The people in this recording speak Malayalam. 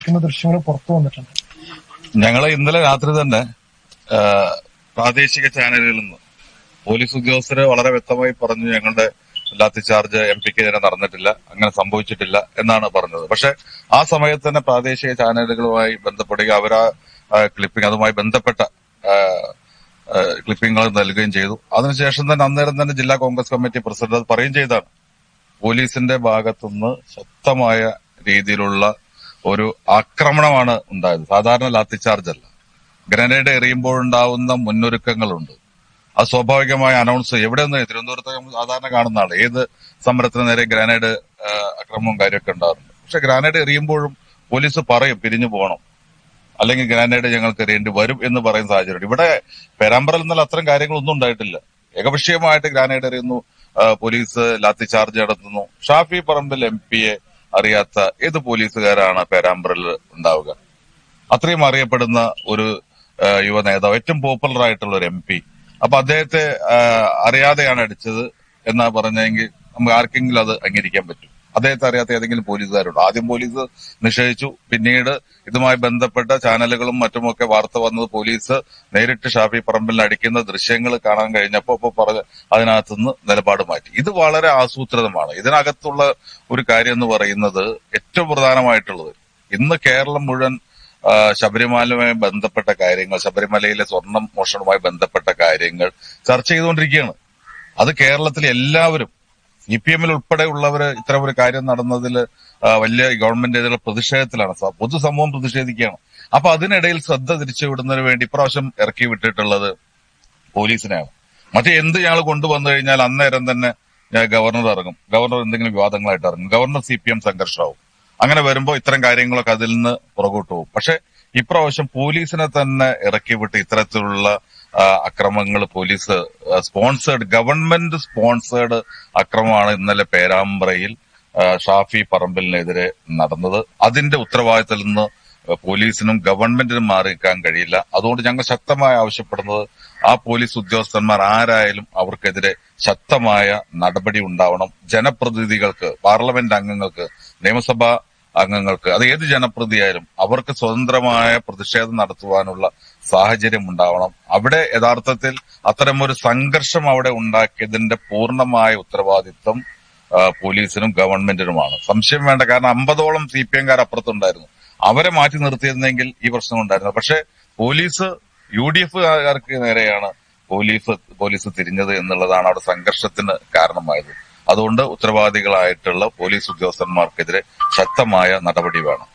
ക്കുന്ന ദൃശ്യങ്ങൾ പുറത്തു വന്നിട്ടുണ്ട്. ഞങ്ങൾ ഇന്നലെ രാത്രി തന്നെ പ്രാദേശിക ചാനലുകളിൽ നിന്ന് പോലീസ് ഉദ്യോഗസ്ഥര് വളരെ വ്യക്തമായി പറഞ്ഞു ഞങ്ങളുടെ ലാത്തി ചാർജ് എം പിക്ക് നേരെ നടന്നിട്ടില്ല അങ്ങനെ സംഭവിച്ചിട്ടില്ല എന്നാണ് പറഞ്ഞത്. പക്ഷെ ആ സമയത്ത് തന്നെ പ്രാദേശിക ചാനലുകളുമായി ബന്ധപ്പെടുകയും അവർ ആ ക്ലിപ്പിംഗ് അതുമായി ബന്ധപ്പെട്ട ക്ലിപ്പിംഗുകൾ നൽകുകയും ചെയ്തു. അതിനുശേഷം തന്നെ അന്നേരം തന്നെ ജില്ലാ കോൺഗ്രസ് കമ്മിറ്റി പ്രസിഡന്റ് അത് പറയുകയും ചെയ്താണ്. പോലീസിന്റെ ഭാഗത്തുനിന്ന് ശക്തമായ രീതിയിലുള്ള ഒരു ആക്രമണമാണ് ഉണ്ടായത്. സാധാരണ ലാത്തിച്ചാർജ് അല്ല. ഗ്രനേഡ് എറിയുമ്പോഴുണ്ടാവുന്ന മുന്നൊരുക്കങ്ങളുണ്ട്. അത് സ്വാഭാവികമായ അനൗൺസ് എവിടെ നിന്ന് തിരുവനന്തപുരത്ത് സാധാരണ കാണുന്നതാണ്. ഏത് സമരത്തിന് നേരെ ഗ്രാനേഡ് അക്രമവും കാര്യമൊക്കെ ഉണ്ടാകുന്നുണ്ട് പക്ഷെ ഗ്രാനേഡ് എറിയുമ്പോഴും പോലീസ് പറയും പിരിഞ്ഞു പോകണം. അല്ലെങ്കിൽ ഗ്രാനേഡ് ഞങ്ങൾക്ക് എറിയേണ്ടി വരും എന്ന് പറയുന്ന സാഹചര്യം ഇവിടെ പേരാമ്പ്രയിൽ നിന്നാൽ അത്തരം കാര്യങ്ങളൊന്നും ഉണ്ടായിട്ടില്ല. ഏകപക്ഷീയമായിട്ട് ഗ്രാനേഡ് എറിയുന്നു. പോലീസ് ലാത്തി ചാർജ് നടത്തുന്നു. ഷാഫി പറമ്പിൽ എം പിയെ അറിയാത്ത ഏത് പോലീസുകാരാണ് പേരാമ്പ്രയിൽ ഉണ്ടാവുക? അത്രയും അറിയപ്പെടുന്ന ഒരു യുവ നേതാവ് ഏറ്റവും പോപ്പുലർ ആയിട്ടുള്ള ഒരു എം പി അപ്പൊ അദ്ദേഹത്തെ അറിയാതെയാണ് അടിച്ചത് എന്നാ പറഞ്ഞെങ്കിൽ നമുക്ക് ആർക്കെങ്കിലും അത് അംഗീകരിക്കാൻ പറ്റും. അദ്ദേഹത്തെ അറിയാത്ത ഏതെങ്കിലും പോലീസുകാരുണ്ടോ? ആദ്യം പോലീസ് നിഷേധിച്ചു. പിന്നീട് ഇതുമായി ബന്ധപ്പെട്ട ചാനലുകളും മറ്റുമൊക്കെ വാർത്ത വന്നത് പോലീസ് നേരിട്ട് ഷാഫി പറമ്പിൽ അടിക്കുന്ന ദൃശ്യങ്ങൾ കാണാൻ കഴിഞ്ഞപ്പോ ഇപ്പൊ പറഞ്ഞ അതിനകത്തുനിന്ന് നിലപാട് മാറ്റി. ഇത് വളരെ ആസൂത്രിതമാണ്. ഇതിനകത്തുള്ള ഒരു കാര്യം എന്ന് പറയുന്നത് ഏറ്റവും പ്രധാനമായിട്ടുള്ളത് ഇന്ന് കേരളം മുഴുവൻ ശബരിമലയുമായി ബന്ധപ്പെട്ട കാര്യങ്ങൾ ശബരിമലയിലെ സ്വർണം മോഷണവുമായി ബന്ധപ്പെട്ട കാര്യങ്ങൾ ചർച്ച ചെയ്തുകൊണ്ടിരിക്കുകയാണ്. അത് കേരളത്തിലെ എല്ലാവരും സി പി എമ്മിൽ ഉൾപ്പെടെ ഉള്ളവര് ഇത്തരം ഒരു കാര്യം നടന്നതിൽ വലിയ ഗവൺമെന്റ് പ്രതിഷേധത്തിലാണ്. സ- പൊതുസമൂഹം പ്രതിഷേധിക്കുകയാണ്. അപ്പൊ അതിനിടയിൽ ശ്രദ്ധ തിരിച്ചുവിടുന്നതിന് വേണ്ടി ഇപ്രാവശ്യം ഇറക്കി വിട്ടിട്ടുള്ളത് പോലീസിനെയാണ്. മറ്റേ എന്ത് ഞങ്ങൾ കൊണ്ടുവന്നു കഴിഞ്ഞാൽ അന്നേരം തന്നെ ഗവർണർ ഇറങ്ങും. ഗവർണർ എന്തെങ്കിലും വിവാദങ്ങളായിട്ട് ഇറങ്ങും. ഗവർണർ സി പി എം സംഘർഷമാവും. അങ്ങനെ വരുമ്പോൾ ഇത്തരം കാര്യങ്ങളൊക്കെ അതിൽ നിന്ന് പുറകോട്ട് പോകും. പക്ഷെ ഇപ്രാവശ്യം പോലീസിനെ തന്നെ ഇറക്കി വിട്ട് ഇത്തരത്തിലുള്ള അക്രമങ്ങൾ പോലീസ് സ്പോൺസേഡ് ഗവൺമെന്റ് സ്പോൺസേഡ് അക്രമമാണ് ഇന്നലെ പേരാമ്പ്രയിൽ ഷാഫി പറമ്പലിനെതിരെ നടന്നത്. അതിന്റെ ഉത്തരവാദിത്തത്തിൽ നിന്ന് പോലീസിനും ഗവൺമെന്റിനും മാറി നിൽക്കാൻ കഴിയില്ല. അതുകൊണ്ട് ഞങ്ങൾ ശക്തമായി ആവശ്യപ്പെടുന്നത് ആ പോലീസ് ഉദ്യോഗസ്ഥന്മാർ ആരായാലും അവർക്കെതിരെ ശക്തമായ നടപടി ഉണ്ടാവണം. ജനപ്രതിനിധികൾക്ക് പാർലമെന്റ് അംഗങ്ങൾക്ക് നിയമസഭാ അംഗങ്ങൾക്ക് അത് ഏത് ജനപ്രതിയായാലും അവർക്ക് സ്വതന്ത്രമായ പ്രതിഷേധം നടത്തുവാനുള്ള സാഹചര്യം ഉണ്ടാവണം. അവിടെ യഥാർത്ഥത്തിൽ അത്തരമൊരു സംഘർഷം അവിടെ ഉണ്ടാക്കിയതിന്റെ പൂർണമായ ഉത്തരവാദിത്വം പോലീസിനും ഗവൺമെന്റിനുമാണ്. സംശയം വേണ്ട കാരണം അമ്പതോളം സി പി എംകാർ അപ്പുറത്തുണ്ടായിരുന്നു അവരെ മാറ്റി നിർത്തിയിരുന്നെങ്കിൽ ഈ പ്രശ്നം ഉണ്ടായിരുന്നു പക്ഷെ പോലീസ് യു ഡി എഫുകാർക്ക് നേരെയാണ് പോലീസ് പോലീസ് തിരിഞ്ഞത് എന്നുള്ളതാണ് അവിടെ സംഘർഷത്തിന് കാരണമായത്. അതുകൊണ്ട് ഉത്തരവാദികളായിട്ടുള്ള പോലീസ് ഉദ്യോഗസ്ഥന്മാർക്കെതിരെ ശക്തമായ നടപടി വേണം.